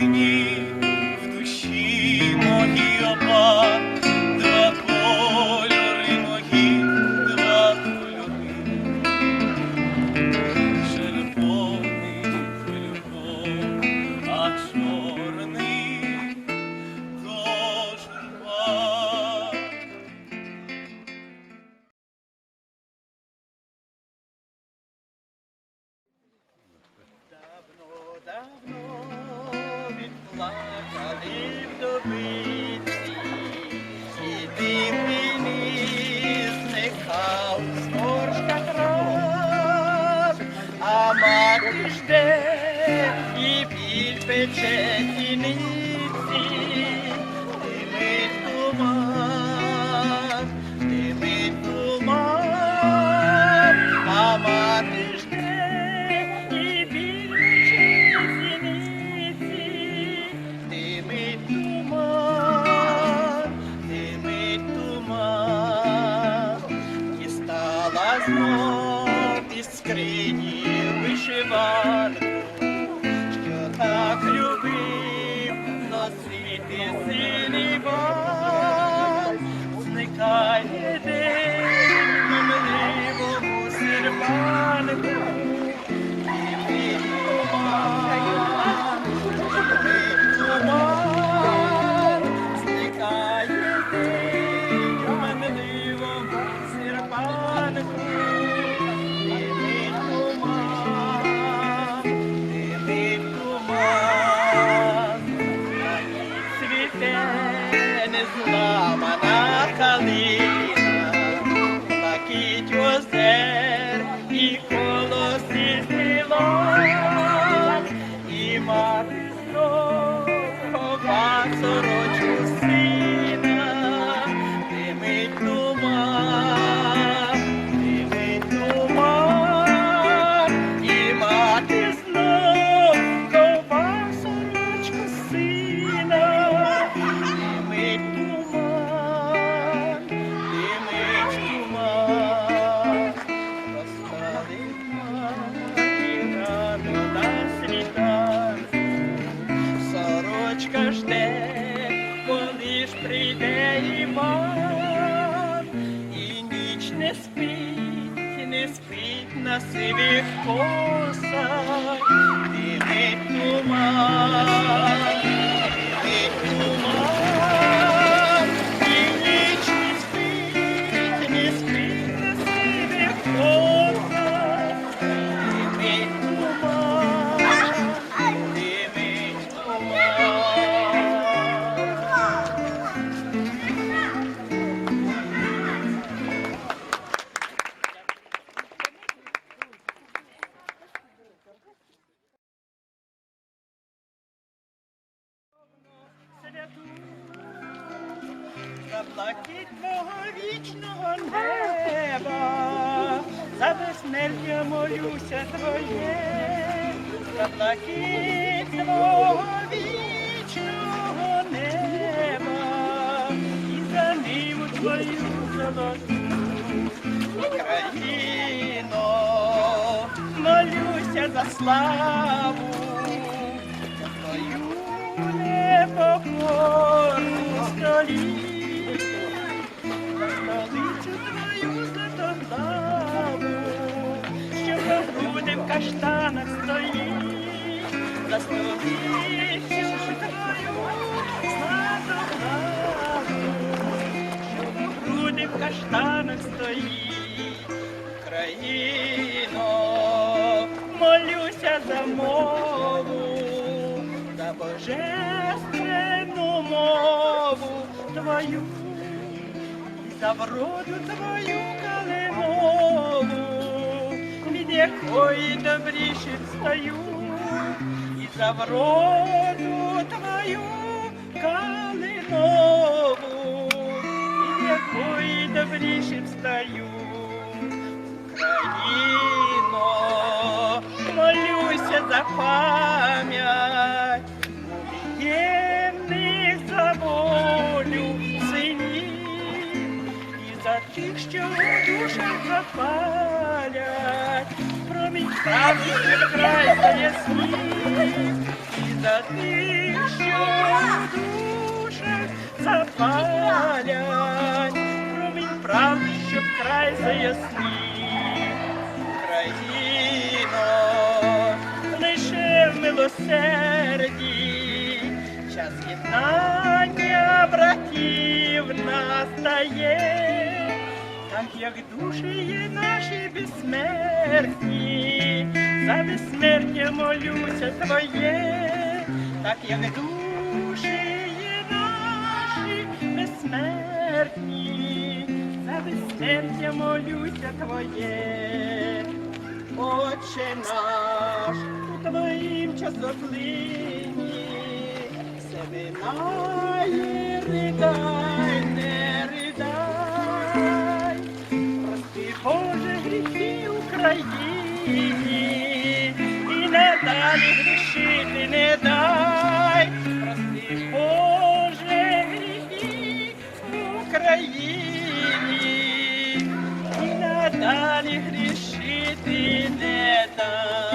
дні в душі мої опа. Відплакали вдовиці, і мені зникав з трав, а мати жде і біль пече Yes, не спить, не спить на сивих косах, мого вічного неба, за безсмертя молюся твоє, заплакить мого вічного неба, і за ниву твою золоту, Україно, молюся за славу, златоглаву, що в каштанах стоїть. Україно, молюся за мову, за божественну мову твою, за вроду твою калинову, від якої добріше встаю, і за вроду твою калинову, від якої добріше встаю. Україно, молюся за пам'ять. Воєнних за волю синів і за тих, що в душах запалять, правди край ясні, і за тих, що запалять. запалять, промінь правди, щоб край заяснів. Україно, лише в милосерді, час єднання братів настає, так як душі наші безсмертні, за безсмертя молюся твоє, так як душі наші безсмертні, за безсмертя молюся твоє. Отче наш, у твоїм часоплині, все минає, ридай, гріхи Україні, і не далі грішити не дай, прости, Боже, гріхи Україні, і надалі грішити не дай.